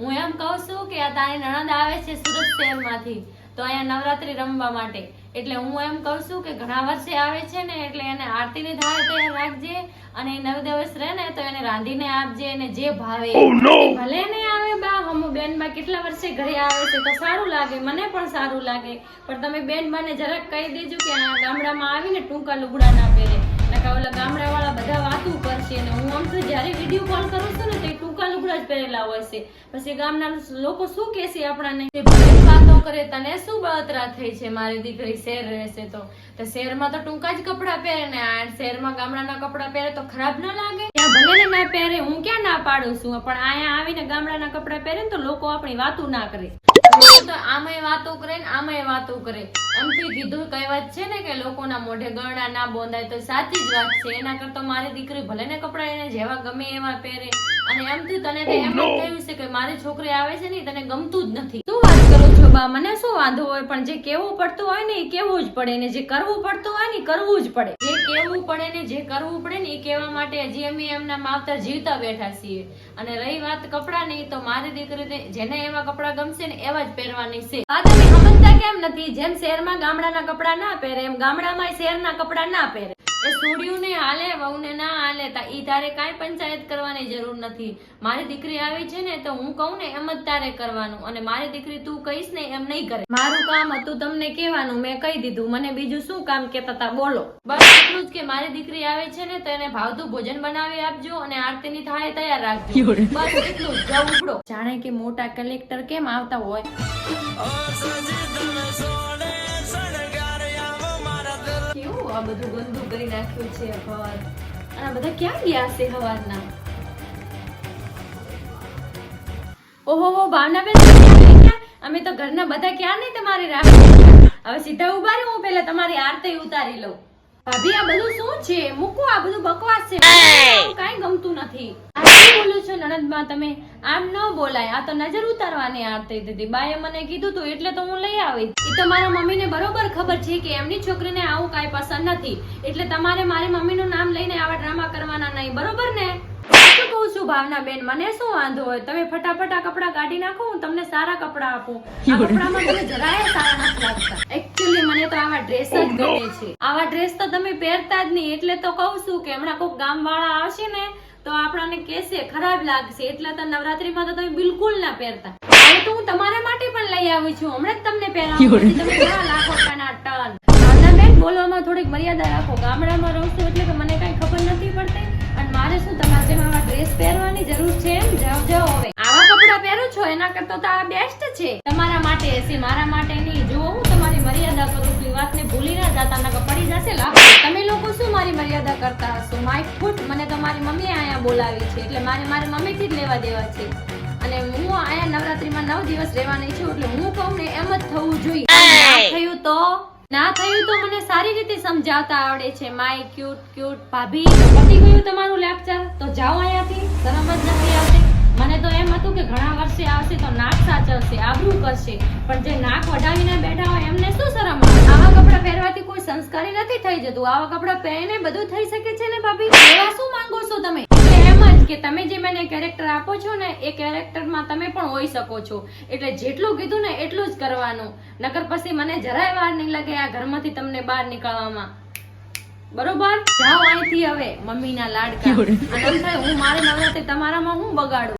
એમ કહું છું કે આ તારી નણંદ આવે છે સુરત શહેરમાંથી તો અહીંયા નવરાત્રી રમવા માટે. એટલે હું એમ કહું છું કે ઘણા વર્ષે આવે છે ને એટલે એને આરતીની થાળ તૈયાર રાખજે અને નવ દિવસ રહે ને તો એને રાંધીને આપજે અને જે ભાવે. ભલે ને આવે બા હમુ બેન બા કેટલા વર્ષે ઘરે આવે છે તો સારું લાગે મને પણ સારું લાગે. પણ તમે બેન બાને જરાક કહી દેજો કે આ ગામડામાં આવીને ટૂંકા લુગડા ના પહેરે. નકા ઓલા ગામડા વાળા બધા વાતું કરશે અને હું આમ તો જ્યારે વીડિયો કોલ કરું છું ને તે જ પહેરેલા હોય છે. પછી ગામના લોકો શું કહેશે આપણાને? વાતો કરે, તને શું બળતરા થઈ છે? મારી દીકરી શહેર રહેશે તો. તો શહેરમાં તો ટૂંકા જ કપડાં પહેરે ને આ શહેરમાં ગામડાના કપડાં પહેરે તો ખરાબ ના લાગે? ત્યાં ભલે ને ના પહેરે, હું ક્યાં ના પાડું છું? પણ અહીંયા આવીને ગામડાના કપડાં પહેરે ને તો લોકો આપણી વાતું ના કરે. તો આમાંય વાતો કરે ને આમાંય વાતો કરે. એમથી કીધું કહેવત છે ને કે લોકોના મોઢે ગળણા ના બોંધાય તો સાચી જ વાત છે. એના કરતા મારી દીકરી ભલે ને કપડાં એને જેવા ગમે એવા પહેરે. અને એમથી તને તો એમ થયું છે કે મારી છોકરી આવે છે ને તને ગમતું જ નથી. શું વાત કરો બા મને શું વાંધો હોય, પણ જે કેવું પડતું હોય ને એ કેવું જ પડે ને જે કરવું પડતું હોય ને કરવું જ પડે. જે કેવું પડે ને જે કરવું પડે ને એ કહેવા માટે હજી અમે એમના માવતર જીવતા બેઠા છીએ. અને રહી વાત કપડાની તો મારી દીકરીને જેને એવા કપડાં ગમશે ને એવા જ પહેરવાની છે. આ તમે સમજતા કેમ નથી? જેમ શહેરમાં ગામડાના કપડાં ના પહેરે, એમ ગામડામાં શહેરના કપડાં ના પહેરે. એ સોડિયું ને હાલે વહુને ના હાલે તા ઈ તારે કાંઈ પંચાયત કરવાની જરૂર નથી. મારી દીકરી આવી છે ને તો હું કહું ને એમ જ તારે કરવાનું. અને મારી દીકરી તું કહીશ ને એમ નહીં કરે. મારું કામ હતું તમને કહેવાનું મેં કહી દીધું. મને બીજું શું કામ કહેતા તા બોલો. બસ એટલું જ કે મારી દીકરી આવે છે ને તો એને ભાવતું ભોજન બનાવી આપજો અને આરતીની થાળી તૈયાર રાખજો. બસ એટલું જ. ઉપડો. જાણે કે મોટા કલેક્ટર કેમ આવતા હોય? આ બધું ગંદુ કરી નાખ્યું છે ઘર અને બધા ક્યાં ગયા છે હવારના? ઓહો હો ભાવનાબેન? અમે તો ઘરના બધા ક્યાં નહીં તમારે રાહ હવે સીધા ઊભા રહ્યું હું પહેલા તમારી આરતી ઉતારી લઉં. ભાભી આ બધું શું છે? મૂકો આ બધું બકવાસ છે. કઈ ગમતું નથી. નણંદમાં તમે આમ ન બોલાય. આ તો નજર ઉતારવાની આરતી દીધી. બાએ મને કીધું તું એટલે તો હું લઈ આવી એ તો મારા મમ્મીને બરોબર ખબર છે કે એમની છોકરીને આવું કાંઈ પસંદ નથી. એટલે તમારે મારી મમ્મીનું નામ લઈને આવા ડ્રામા કરવાના નહીં. બરોબર ને? શું કહું છું ભાવના બેન? મને શું વાંધો હોય? તમે ફટાફટ આ કપડાં કાઢી નાખો હું તમને સારા કપડા આપું. આ કપડામાં મને જરાય સારા નથી લાગતા. એકચ્યુઅલી મને તો આવા ડ્રેસ જ ગમે છે. આવા ડ્રેસ તો તમે પહેરતા જ નહીં. એટલે તો કહું છું કે હમણાં કોઈક ગામ વાળા આવશે ને તો આપણને કહેશે ખરાબ લાગશે. એટલે તો નવરાત્રીમાં તો તમે બિલકુલ ના પહેરતા. હવે તો હું તમારા માટે પણ લઈ આવી છું. હમણાં જ તમને પહેરાવું તમે ઘણા લાખો રૂપિયાના ટન. બોલવામાં થોડીક મર્યાદા રાખો. ગામડામાં રહું છું એટલે કે મને કાંઈ ખબર નથી પડતી. અને મારે શું તમારે જેમ આવા ડ્રેસ પહેરવાની જરૂર છે એમ? જાઓ જાઓ હવે. આવા કપડાં પહેરો છો? એના કરતા તો આ બેસ્ટ છે. તમારા માટે હશે મારા માટે નહીં. જો હું તમારી મર્યાદા કરું છું વાતને ભૂલી ના જાતા નકર પડી જશે લાભ મારી મર્યાદા કરતા હશો? માય ફૂટ મને તો મારી મમ્મીએ અહીંયા બોલાવી છે એટલે મારે મારી મમ્મીથી જ લેવા દેવા છે. અને હું અહીંયા નવરાત્રીમાં નવ દિવસ રહેવાની છું એટલે હું કહું ને એમ જ થવું જોઈએ. થયું તો? ના થયું તો મને સારી રીતે સમજાવતા આવડે છે. માય ક્યુટ ક્યુટ ભાભી. પતી ગયું તમારું લેક્ચર તો જાઓ અહીંયાથી. શરમ જ નથી આવતી. મને તો એમ હતું કે ઘણા વર્ષે આવશે તો નાક સાચવશે આબરૂ કરશે. પણ જે નાક વઢાવીને બેઠા હોય એમને શું શરમ આવે? આવા કપડાં પહેરવાથી કોઈ સંસ્કારી નથી થઈ જતું. આવા કપડાં પહેરીને બધું થઈ શકે છે ને ભાભી? એવા શું માંગો છો તમે? એમ જ કે તમે જે મને કેરેક્ટર આપો છો ને એ કેરેક્ટરમાં તમે પણ હોઈ શકો છો. એટલે જેટલું કીધું ને એટલું જ કરવાનું. નકર પછી મને જરાય વાર નહીં લાગે આ ઘરમાંથી તમને બહાર નીકળવામાં. બરોબર? જાઓ અહીંથી હવે મમ્મીના લાડકા. હું મારે નવરાત્રી તમારામાં હું બગાડું?